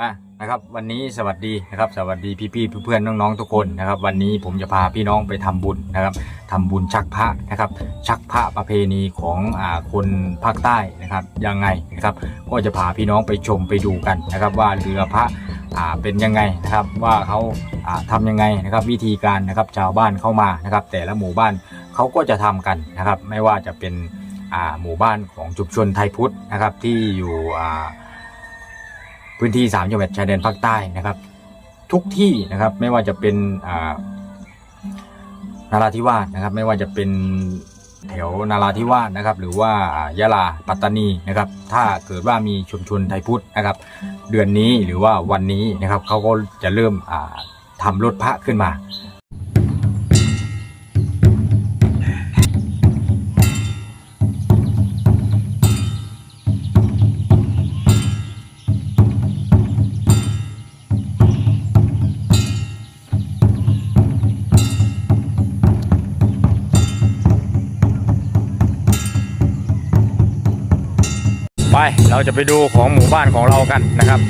อะนะครับ วันนี้สวัสดีนะครับ สวัสดีพี่ๆเพื่อนๆน้องๆทุกคนนะครับ วันนี้ผมจะพาพี่น้องไปทำบุญนะครับทำบุญชักพระนะครับ ชักพระประเพณีของอ่าคนภาคใต้นะครับยังไงนะครับ ก็จะพาพี่น้องไปชมไปดูกันนะครับ ว่าเรือพระอ่าเป็นยังไงนะครับว่าเขาอ่าทำยังไงนะครับ วิธีการนะครับชาวบ้านเข้ามานะครับ แต่ละหมู่บ้านเขาก็จะทำกันนะครับ ไม่ว่าจะเป็นอ่าหมู่บ้านของชุมชนไทยพุทธนะครับที่อยู่อ่า พื้นที่3จังหวัดชายแดนภาคใต้นะครับ ทุกที่นะครับไม่ว่าจะเป็นนาราธิวาสนะครับ ไม่ว่าจะเป็นแถวนาราธิวาสนะครับ หรือว่ายะลาปัตตานีนะครับ ถ้าเกิดว่ามีชุมชนไทยพุทธนะครับ เดือนนี้หรือว่าวันนี้นะครับเขาก็จะเริ่มทำทำรถพระขึ้นมา ไปเราจะไปดูของหมู่บ้านของเรากันนะครับ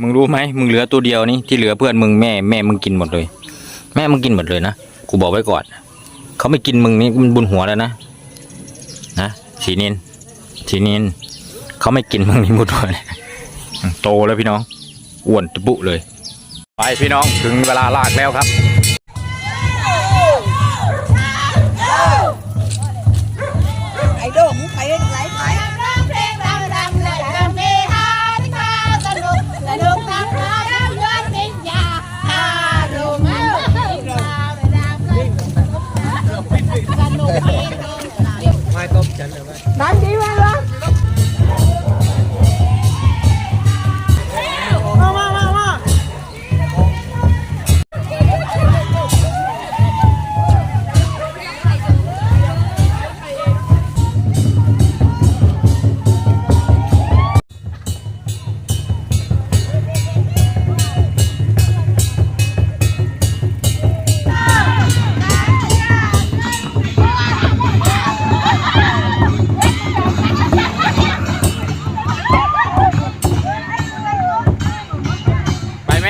มึงรู้ไหมมึงเหลือตัวเดียวนี่ที่เหลือเพื่อนมึงแม่แม่มึงกินหมดเลย แม่มึงกินหมดเลยนะกูบอกไว้ก่อนเขาไม่กินมึงนี่มันบุญหัวแล้วนะนะสีนินสีนินเขาไม่กินมึงนี่บุญหัวเลยโตแล้วพี่น้องอ้วนตะบุเลย ไปพี่น้องถึงเวลาลากแล้วครับ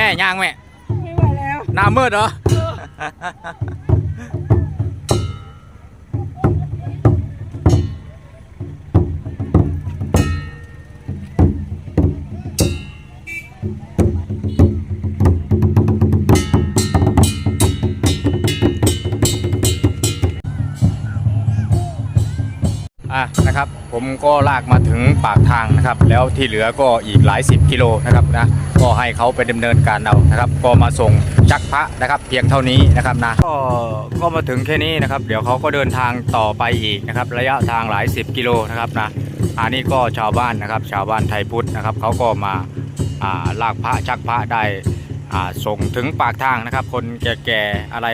แม่ย่างแม่ไม่ไหวแล้วหน้ามืดเหรอ อะนะครับ ผมก็ลากมาถึงปากทางนะครับ แล้วที่เหลือก็อีกหลายสิบกิโลนะครับนะก็ให้เขาไปดำเนินการเอานะครับ ก็มาส่งจักพระนะครับ เพียงเท่านี้นะครับนะก็ก็มาถึงแค่นี้นะครับ เดี๋ยวเขาก็เดินทางต่อไปอีกนะครับ ระยะทางหลายสิบกิโลนะครับนะอันนี้ก็ชาวบ้านนะครับ ชาวบ้านไทยพุทธนะครับเขาก็มาลากพระชักพระได้ส่งถึงปากทางนะครับ คนแก่ๆอะไร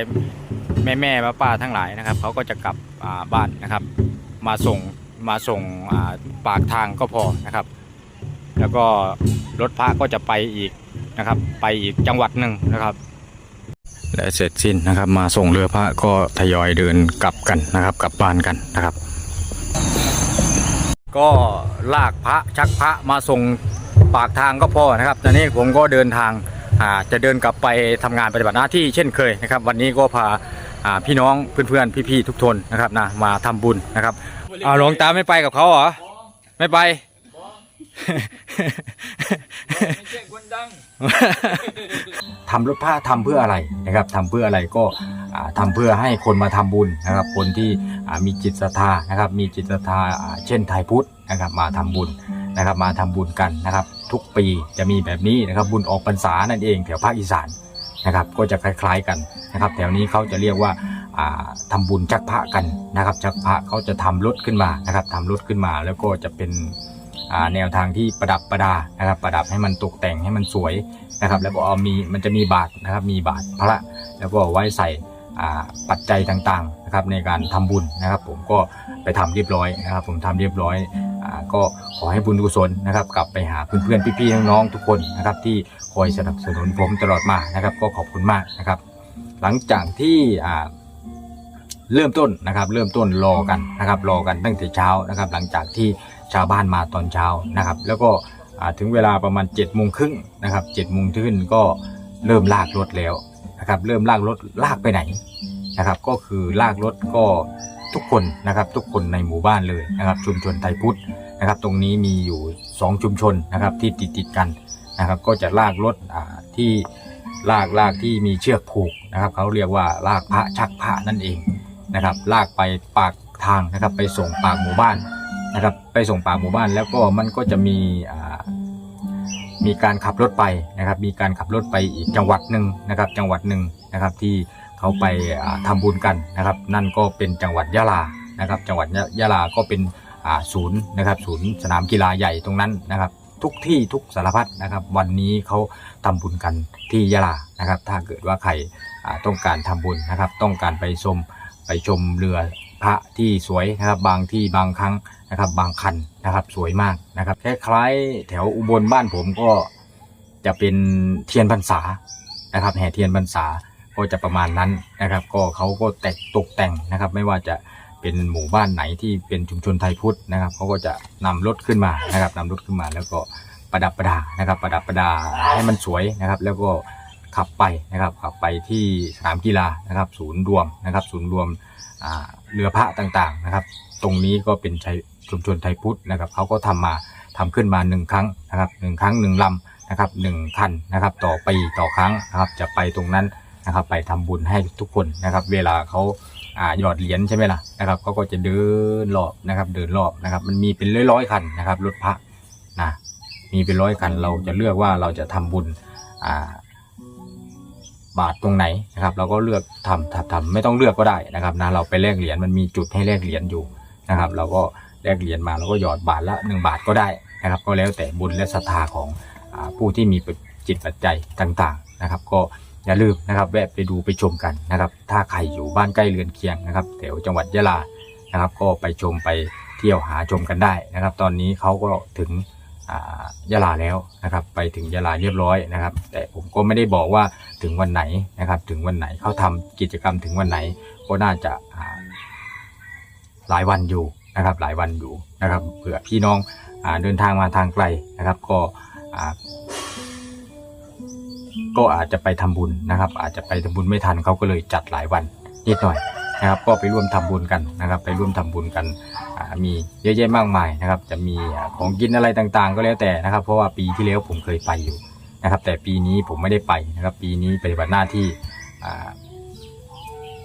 แม่ๆป้าๆทั้งหลายนะครับเขาก็จะกลับบ้านนะครับ มาส่งมาส่งาปากทางก็พอนะครับ แล้วก็รถพระก็จะไปอีกนะครับ ไปอีกจังหวัดหนึ่งนะครับ และเสร็จสิ้นนะครับ มาส่งเรือพระก็ทยอยเดินกลับกันนะครับกลับบ้านกันนะครับ ก็ลากพระชักพระมาส่งปากทางก็พอนะครับตอนนี้ผมก็เดินทางาจะเดินกลับไปทำงานปฏิบัติหน้าที่เช่นเคยนะครับ วันนี้ก็พาาพี่น้องเพื่อนๆพี่ๆทุกทนนะครับนะมาทำบุญนะครับ อ้าวหลวงตาไม่ไปกับเขาเหรอไม่ไปทำรถผ้าทำเพื่ออะไรนะครับทำเพื่ออะไรก็อ่าทำเพื่อให้คนมาทำบุญนะครับ คนที่อ่ามีจิตศรัทธานะครับ มีจิตศรัทธาอ่าเช่นไทยพุทธนะครับมาทำบุญนะครับ มาทำบุญกันนะครับ ทุกปีจะมีแบบนี้นะครับบุญออกพรรษานั่นเองแถวภาคอีสานนะครับ ก็จะคล้ายๆกันนะครับ แถวนี้เขาจะเรียกว่า อ่าทำบุญจักพระกันนะครับจักพระเขาจะทำรถขึ้นมานะครับทำรถขึ้นมาแล้วก็จะเป็นแนวทางที่ประดับประดานะครับ ประดับให้มันตกแต่งให้มันสวยนะครับ แล้วก็เอามีมันจะมีบาทนะครับมีบาทพระแล้วก็ไว้ใส่ปัจจัยต่างๆนะครับในการทำบุญนะครับ ผมก็ไปทำเรียบร้อยนะครับ ผมทำเรียบร้อยอก็ขอให้บุญกุศลนะครับกลับไปหาเพื่อนๆพี่ๆน้องๆทุกคนนะครับ ที่คอยสนับสนุนผมตลอดมานะครับ ก็ขอบคุณมากนะครับ หลังจากที่ เริ่มต้นนะครับ เริ่มต้นรอกันนะครับ รอกันตั้งแต่เช้านะครับ หลังจากที่ชาวบ้านมาตอนเช้านะครับ แล้วก็ถึงเวลาประมาณ7จ็ดโมงครึ่งนะครับเจ็ดโมงครึ่งก็เริ่มลากรถแล้วนะครับ เริ่มลากรถลากไปไหนนะครับ ก็คือลากรถก็ทุกคนนะครับ ทุกคนในหมู่บ้านเลยนะครับ ชุมชนไทยพุทธนะครับ ตรงนี้มีอยู่ 2 ชุมชนนะครับที่ติดติดกันนะครับ ก็จะลากรถที่ลากลากที่มีเชือกผูกนะครับเขาเรียกว่าลากพระชักพระนั่นเอง นะครับ ลากไปปากทางนะครับ ไปส่งปากหมู่บ้านนะครับ ไปส่งปากหมู่บ้านแล้วก็มันก็จะมีมีการขับรถไปนะครับ มีการขับรถไปอีกจังหวัดหนึ่งนะครับ จังหวัดหนึ่งนะครับที่เขาไปอ่าทำบุญกันนะครับ นั่นก็เป็นจังหวัดยะลานะครับ จังหวัดยะลาก็เป็นศูนย์นะครับ ศูนย์สนามกีฬาใหญ่ตรงนั้นนะครับ ทุกที่ทุกสารพัดนะครับ วันนี้เขาทำบุญกันที่ยะลานะครับ ถ้าเกิดว่าใครต้องการทำบุญนะครับ ต้องการไปชม ไปชมเรือพระที่สวยนะครับบางที่บางครั้งนะครับบางคันนะครับสวยมากนะครับคล้ายๆแถวอุบลบ้านผมก็จะเป็นเทียนพรรษานะครับแห่เทียนพรรษาก็จะประมาณนั้นนะครับ ก็เขาก็แต่ตกแต่งนะครับ ไม่ว่าจะเป็นหมู่บ้านไหนที่เป็นชุมชนไทยพุทธนะครับเขาก็จะนำรถขึ้นมานะครับนำรถขึ้นมาแล้วก็ประดับประดานะครับ ประดับประดาให้มันสวยนะครับ แล้วก็ ขับไปนะครับขับไปที่สนามกีฬานะครับ ศูนย์รวมนะครับ ศูนย์รวมเรือพระต่างๆนะครับ ตรงนี้ก็เป็นชชุมชนไทยพุทธนะครับเขาก็ทำมาทำขึ้นมาหนึ่งครั้งนะครับหนึ่งครั้งหนึ่งลำนะครับหนึ่งคันนะครับ ต่อปีต่อครั้งนะครับ จะไปตรงนั้นนะครับ ไปทำบุญให้ทุกคนนะครับ เวลาเขาหยอดเหรียญใช่ไหมล่ะนะครับเขาก็จะเดินรอบนะครับ เดินรอบนะครับ มันมีเป็นร้อยๆคันนะครับรถพระนะมีเป็นร้อยคันเราจะเลือกว่าเราจะทำบุญอ่า บาทตรงไหนนะครับ เราก็เลือกทำทำทำไม่ต้องเลือกก็ได้นะครับนะเราไปแลกเหรียญมันมีจุดให้แลกเหรียญอยู่นะครับ เราก็แลกเหรียญมาเราก็หยอดบาทละหนึ่งบาทก็ได้นะครับ ก็แล้วแต่บุญและศรัทธาของอผู้ที่มีจิตปัจจัยต่างๆนะครับ ก็อย่าลืมนะครับแวะไปดูไปชมกันนะครับ ถ้าใครอยู่บ้านใกล้เรือนเคียงนะครับแถวจังหวัดยะลานะครับ ก็ไปชมไปเที่ยวหาชมกันได้นะครับ ตอนนี้เขาก็ถึง ยะลาแล้วนะครับ ไปถึงยะลาเรียบร้อยนะครับ แต่ผมก็ไม่ได้บอกว่าถึงวันไหนนะครับ ถึงวันไหนเขาทำกิจกรรมถึงวันไหนก็น่าจะาหลายวันอยู่นะครับ หลายวันอยู่นะครับเผื่อพี่น้องอเดินทางมาทางไกลนะครับ ก็อาก็อาจจะไปทำบุญนะครับ อาจจะไปทำบุญไม่ทันเขาก็เลยจัดหลายวันนิดหน่อยนะครับ ก็ไปร่วมทำบุญกันนะครับ ไปร่วมทำบุญกัน มีเยอะแยะมากมายนะครับ จะมีของกินอะไรต่างๆ ก็แล้วแต่นะครับ เพราะว่าปีที่แล้วผมเคยไปอยู่นะครับ แต่ปีนี้ผมไม่ได้ไปนะครับ ปีนี้ปฏิบัติหน้าที่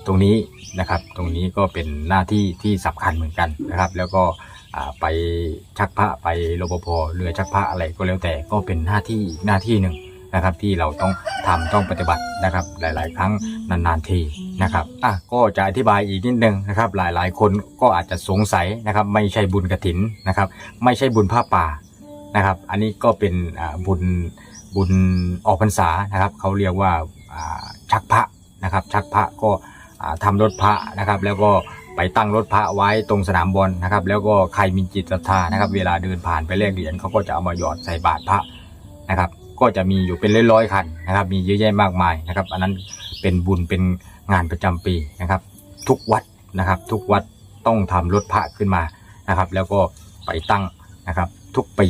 ตรงนี้นะครับ ตรงนี้ก็เป็นหน้าที่ที่สำคัญเหมือนกันนะครับ แล้วก็ไปชักพระไปรปภเรือชักพระอะไรก็แล้วแต่ก็เป็นหน้าที่หน้าที่หนึ่งนะครับ ที่เราต้องทำต้องปฏิบัตินะครับ หลาย ๆ ครั้งนานๆที นะครับอะก็จะอธิบายอีกนิดนึงนะครับหลายๆ คนก็อาจจะสงสัยนะครับ ไม่ใช่บุญกระถินนะครับ ไม่ใช่บุญผ้าป่านะครับ อันนี้ก็เป็นบุญบุญออกพรรษานะครับเขาเรียกว่าชักพระนะครับ ชักพระก็อ่าทำรถพระนะครับ แล้วก็ไปตั้งรถพระไว้ตรงสนามบอลนะครับ แล้วก็ใครมีจิตศรัทธานะครับ เวลาเดินผ่านไปแลกเหรียญเขาก็จะเอามาหยอดใส่บาตรพระนะครับ ก็จะมีอยู่เป็นร้อยๆคันนะครับ มีเยอะแยะมากมายนะครับ อันนั้นเป็นบุญเป็น งานประจำปีนะครับ ทุกวัดนะครับ ทุกวัดต้องทำรถพระขึ้นมานะครับ แล้วก็ไปตั้งนะครับทุกปี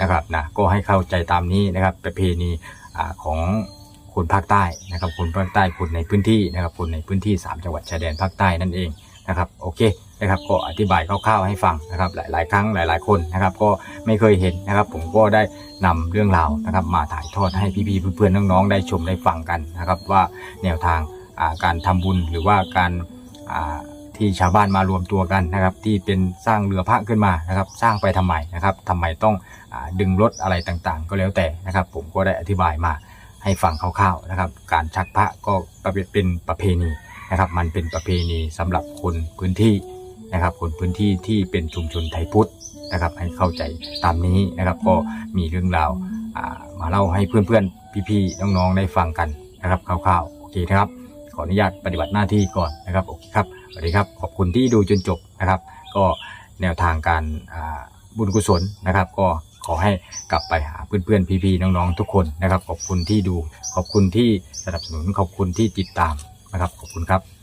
นะครับนะก็ให้เข้าใจตามนี้นะครับประเพณีของคนภาคใต้นะครับ คนภาคใต้คนในพื้นที่นะครับ คนในพื้นที่ 3 จังหวัดชายแดนภาคใต้นั่นเองนะครับโอเคนะครับก็อธิบายคร่าวๆให้ฟังนะครับหลาย ๆ ครั้งหลาย ๆ คนนะครับก็ไม่เคยเห็นนะครับ ผมก็ได้นำเรื่องราวนะครับ มาถ่ายทอดให้พี่ๆเพื่อนๆน้องๆได้ชมได้ฟังกันนะครับ ว่าแนวทาง การทำบุญหรือว่าการที่ชาวบ้านมารวมตัวกันนะครับ ที่เป็นสร้างเรือพระขึ้นมานะครับ สร้างไปทำไมนะครับทำไมต้องอดึงรถอะไรต่างๆ ก็แล้วแต่นะครับ ผมก็ได้อธิบายมาให้ฟังคร่าวๆนะครับ การชักพระก็เป็นประเพณีนะครับ มันเป็นประเพณีสำหรับคนพื้นที่นะครับ คนพื้นที่ที่เป็นชุมชนไทยพุทธนะครับ ให้เข้าใจตามนี้นะครับ ก็มีเรื่องราวมาเล่าให้เพื่อนๆพี่ๆน้องๆได้ฟังกันนะครับคร่าวๆโอเคนะครับ ขออนุญาตปฏิบัติหน้าที่ก่อนนะครับโอเคครับสวัสดีครับขอบคุณที่ดูจนจบนะครับ ก็แนวทางการบุญกุศลนะครับ ก็ขอให้กลับไปหาเพื่อนๆพี่ๆน้องๆทุกคนนะครับ ขอบคุณที่ดูขอบคุณที่สนับสนุนขอบคุณที่ติดตามนะครับ ขอบคุณครับ